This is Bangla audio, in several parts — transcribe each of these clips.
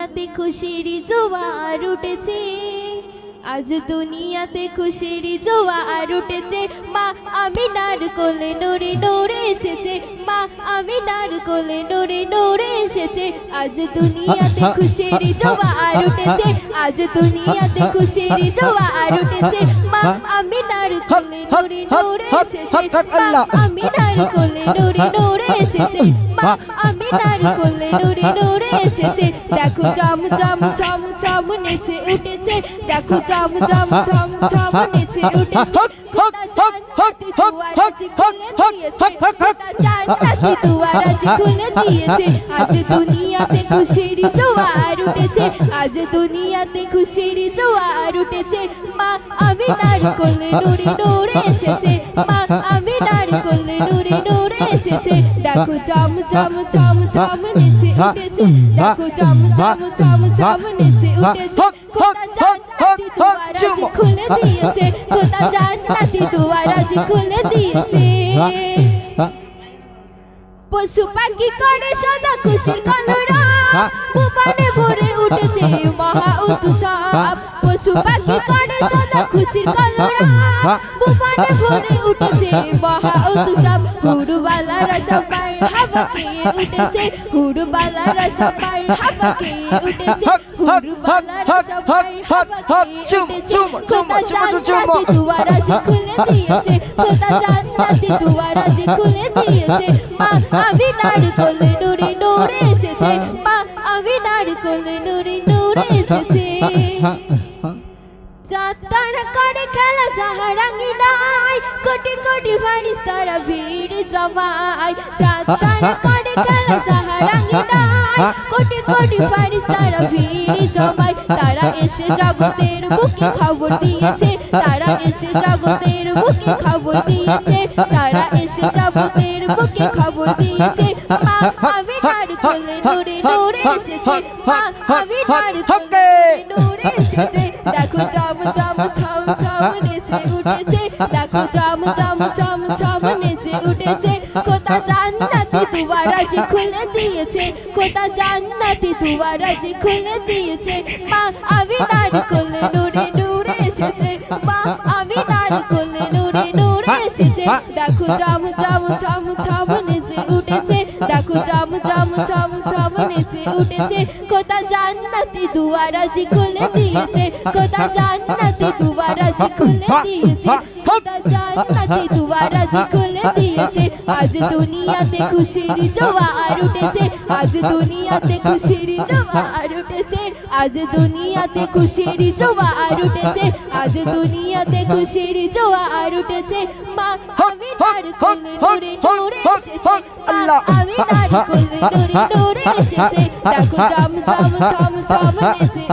দুনিয়াতে খুশির জোয়ার উঠেছে। আজ দুনিয়াতে খুশির জোয়ার উঠেছে। মা আমি নার কোলে নড়ে নড়ে এসেছে। মা আমি নার কোলে নড়ে নড়ে এসেছে। আজ দুনিয়াতে খুশির জোয়ার উঠেছে। আজ দুনিয়াতে খুশির জোয়ার উঠেছে। মা আমি কোলে এসেছে। আমি কোলে এসেছে। মা আমি কোলে এসেছে। দেখো জম জম ছম ছম নেচে উঠেছে। দেখো জম জম ছম ছম নেচে উঠেছে। দুয়ারাজি খুলে দিয়েছে আজ দুনিয়াতে খুশির জোয়ার উঠেছে আজ দুনিয়াতে মা আমি নার কোলে নড়ে নড়ে এসেছে মা আমি নার নড়ে নড়ে এসেছে দেখো জম জম ছম ছম নেচে উঠেছে দেখো জম জম ছম ছম নেচে উঠেছে জান্নাতি খুলে দিয়েছে খোদা জান্নাতি দুয়ারাজি খুলে দিয়েছে। পশু পাখি করে সদা খুশির কলরা। ভুবনে ভরে উঠেছে মহা উৎসব। পশু পাখি করে সদা খুশির কলরা। ভুবনে ভরে উঠেছে মহা উৎসব। হুরুবালারা সবাই খেয়ে উঠেছে। হুরুবালারা সবাই হাওয়া উঠেছে। হুরুবালারা সবাই হাওয়া উঠেছে। খোদা জান্নাতি দুয়ারাজি খুলে দিয়েছে। খোদা জান্নাতি দুয়ারাজি খুলে দিয়েছে। মা আমি নার কোলে নুরে নুরে এসেছে। মা আমি নার কোলে নুরে নুরে এসেছে। চাঁদ তারা করে খেলা যাহারাঙ্গি নাই কোটি কোটি ফারিস তারা ভিড় জমায় চাঁদ তারা করে খেলা যাহারাঙ্গি নাই কোটি কোটি ফারিস তারা ভিড় জমায় তারা এসে জগতের বুকে খবর দিয়েছে তারা এসে জগতের বুকে খবর দিয়েছে তারা এসে জগতের বুকে খবর দিয়েছে মা আমি নার কোলে নুরে নুরে এসেছে মা আমি নার কোলে নুরে এসেছে দেখো জম জম ছম ছম নেচে উঠেছে। দেখো জম জম ছম ছম নেচে উঠেছে। এসেছে। দেখো জম ছম ছম নেচে উঠেছে। দেখো জম ছম ছম উঠেছে খোদা জান্নাতি দুয়ারাজি খুলে দিয়েছে খোদা জান্নাতি দুয়ারাজি খুলে দিয়েছে খোদা জান্নাতি দুয়ারাজি খুলে দিয়েছে, আজ দুনিয়াতে খুশির জোয়ার উঠেছে, আজ দুনিয়াতে খুশির জোয়ার উঠেছে, আজ দুনিয়াতে খুশির জোয়ার উঠেছে, আজ দুনিয়াতে খুশির জোয়ার উঠেছে, মা আমি নার কোলে নুরে নুরে এসেছে, মা আমি নার কোলে নুরে নুরে এসেছে দেখো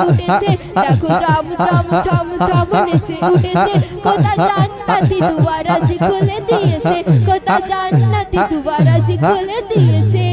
উঠেছে দেখো জম জম ছম ছম নেচে উঠেছে জান্নাতি দুয়ারাজি খুলে দিয়েছে, কোথা জান্নাতি দুয়ারাজি খুলে দিয়েছে?